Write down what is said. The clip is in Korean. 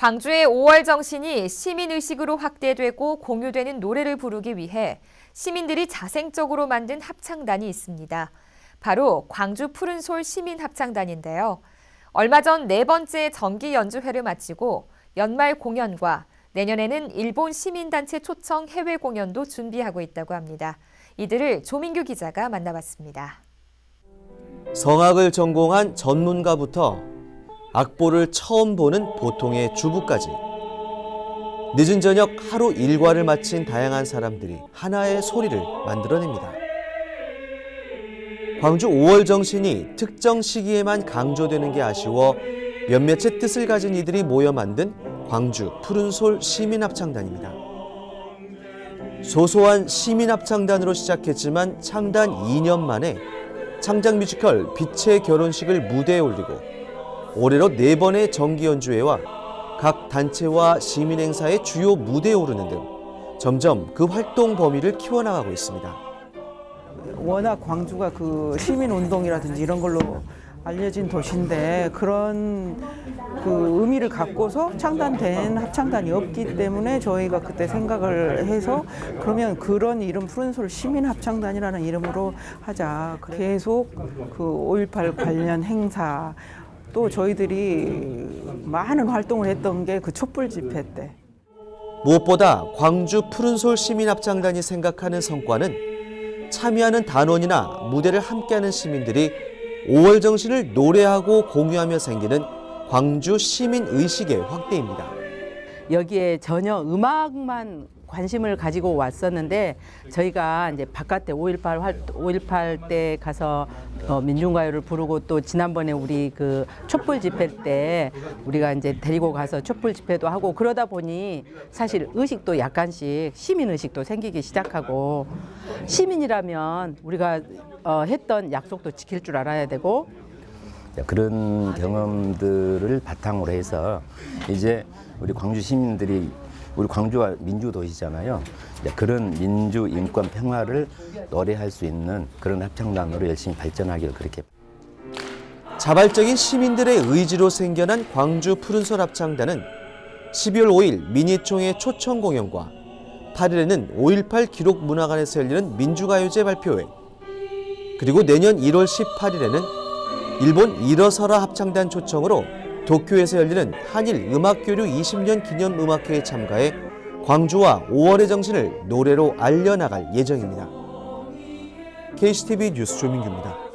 광주의 5월 정신이 시민의식으로 확대되고 공유되는 노래를 부르기 위해 시민들이 자생적으로 만든 합창단이 있습니다. 바로 광주 푸른솔 시민합창단인데요. 얼마 전 네 번째 정기 연주회를 마치고 연말 공연과 내년에는 일본 시민단체 초청 해외 공연도 준비하고 있다고 합니다. 이들을 조민규 기자가 만나봤습니다. 성악을 전공한 전문가부터 악보를 처음 보는 보통의 주부까지 늦은 저녁 하루 일과를 마친 다양한 사람들이 하나의 소리를 만들어냅니다. 광주 5월 정신이 특정 시기에만 강조되는 게 아쉬워 몇몇의 뜻을 가진 이들이 모여 만든 광주 푸른솔 시민합창단입니다. 소소한 시민합창단으로 시작했지만 창단 2년 만에 창작 뮤지컬 빛의 결혼식을 무대에 올리고 올해로 네 번의 정기 연주회와 각 단체와 시민 행사의 주요 무대에 오르는 등 점점 그 활동 범위를 키워나가고 있습니다. 워낙 광주가 그 시민 운동이라든지 이런 걸로 알려진 도시인데 그런 그 의미를 갖고서 창단된 합창단이 없기 때문에 저희가 그때 생각을 해서 그러면 그런 이름 푸른솔 시민 합창단이라는 이름으로 하자. 계속 그 5.18 관련 행사 또 저희들이 많은 활동을 했던 게 그 촛불 집회 때. 무엇보다 광주 푸른솔 시민합창단이 생각하는 성과는 참여하는 단원이나 무대를 함께하는 시민들이 5월 정신을 노래하고 공유하며 생기는 광주 시민 의식의 확대입니다. 여기에 전혀 음악만 관심을 가지고 왔었는데 저희가 이제 바깥에 5.18 활, 5.18 때 가서 어, 민중가요를 부르고 또 지난번에 우리 그 촛불 집회 때 우리가 이제 데리고 가서 촛불 집회도 하고 그러다 보니 사실 의식도 약간씩 시민 의식도 생기기 시작하고 시민이라면 우리가 어, 했던 약속도 지킬 줄 알아야 되고 그런 경험들을 바탕으로 해서 이제 우리 광주 시민들이 우리 광주가 민주 도시잖아요. 이제 그런 민주 인권 평화를 노래할 수 있는 그런 합창단으로 열심히 발전하기를 그렇게 자발적인 시민들의 의지로 생겨난 광주 푸른솔 합창단은 12월 5일 미니총회 초청 공연과 8일에는 5.18 기록 문화관에서 열리는 민주가요제 발표회 그리고 내년 1월 18일에는 일본 일어서라 합창단 초청으로 도쿄에서 열리는 한일 음악교류 20년 기념 음악회에 참가해 광주와 5월의 정신을 노래로 알려나갈 예정입니다. KCTV 뉴스 조민규입니다.